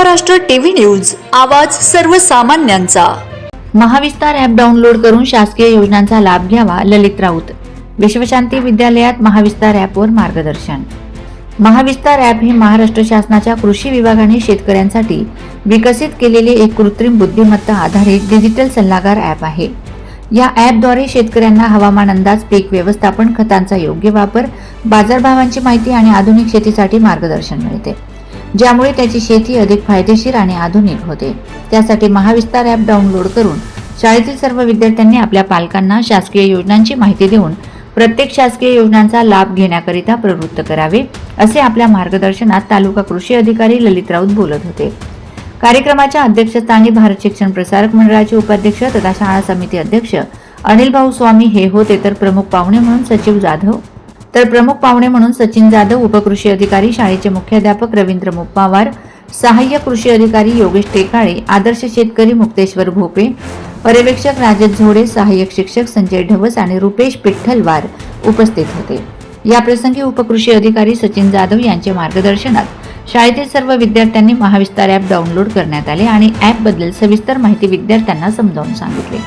Maharashtra TV news आवाज सर्वसामान्यांचा. Mahavistar app download करून शासकीय योजनांचा लाभ घ्यावा ललित राऊत. विश्वशांती विद्यालयात महाविस्तार ॲपवर मार्गदर्शन. महाविस्तार ॲप हे महाराष्ट्र शासनाच्या कृषी विभागाने शेतकऱ्यांसाठी विकसित केलेले एक कृत्रिम बुद्धिमत्ता आधारित डिजिटल सल्लागार ॲप आहे. या ॲपद्वारे शेतकऱ्यांना हवामान अंदाज पीक व्यवस्थापन खतांचा योग्य वापर बाजारभावांची माहिती आणि आधुनिक शेतीसाठी मार्गदर्शन मिळते. ज्यामुळे त्याची शेती अधिक फायदेशीर आणि आधुनिक होते. त्यासाठी महाविस्तार ॲप डाउनलोड करून शाळेतील सर्व विद्यार्थ्यांनी आपल्या पालकांना शासकीय योजनांची माहिती देऊन प्रत्येक शासकीय योजनांचा लाभ घेण्याकरिता प्रवृत्त करावे असे आपल्या मार्गदर्शनात तालुका कृषी अधिकारी ललित राऊत बोलत होते. कार्यक्रमाच्या अध्यक्षस्थानी भारत शिक्षण प्रसारक मंडळाचे उपाध्यक्ष तथा शाळा समिती अध्यक्ष अनिल भाऊ स्वामी हे होते तर प्रमुख पाहुणे म्हणून सचिव जाधव तर प्रमुख पाहुणे म्हणून सचिन जाधव उपकृषी अधिकारी शाळेचे मुख्याध्यापक रवींद्र मुप्पावार सहाय्यक कृषी अधिकारी योगेश टेकाळे आदर्श शेतकरी मुक्तेश्वर भोपे पर्यवेक्षक राजत झोडे सहाय्यक शिक्षक संजय ढवस आणि रुपेश पिठ्ठलवार उपस्थित होते. याप्रसंगी उपकृषी अधिकारी सचिन जाधव यांच्या मार्गदर्शनात शाळेतील सर्व विद्यार्थ्यांनी महाविस्तार ॲप डाउनलोड करण्यात आले आणि ॲपबद्दल सविस्तर माहिती विद्यार्थ्यांना समजावून सांगितले.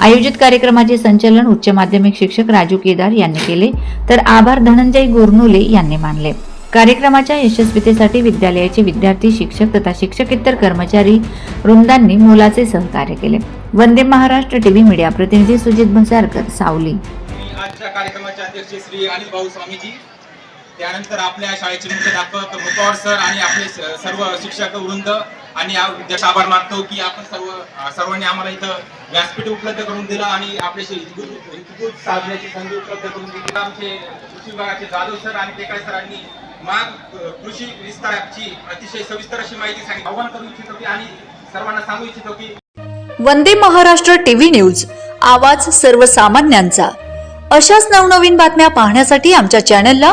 आयोजित कार्यक्रमाचे संचालन उच्च माध्यमिक शिक्षक राजू केदार यांनी केले तर आभार धनंजय गोरनुले यांनी मानले. कार्यक्रमाच्या यशस्वीतेसाठी विद्यालयाचे विद्यार्थी शिक्षक तथा शिक्षकेतर कर्मचारी वृंदांनी मोलाचे सहकार्य केले. वंदे महाराष्ट्र टीव्ही मीडिया प्रतिनिधी सुजित भसारकर सावली. आजच्या कार्यक्रमाचे अध्यक्ष श्री अनिल भाऊ स्वामीजी त्यानंतर आपल्या शाळेचे मुख्य दाखवत मुपवार सर आणि आपले सर्व शिक्षक वृंद आणि या विद्यार्थी आभार मानतो की आपण सर्व सर्वांनी आम्हाला इथं व्यासपीठ उपलब्ध करून दिलं आणि आपले शे- साधण्याची संधी उपलब्ध करून दिली. आमचे कृषी विभागाचे जाधव सर आणि टेकाळे सरांनी माग कृषी विस्ताराची अतिशय सविस्तर अशी माहिती सांगितली. आव्हान करू इच्छितो की आणि सर्वांना सांगू इच्छितो की वंदे महाराष्ट्र टीव्ही न्यूज आवाज सर्वसामान्यांचा. अशाच नवनवीन बातम्या पाहण्यासाठी आमच्या चॅनलला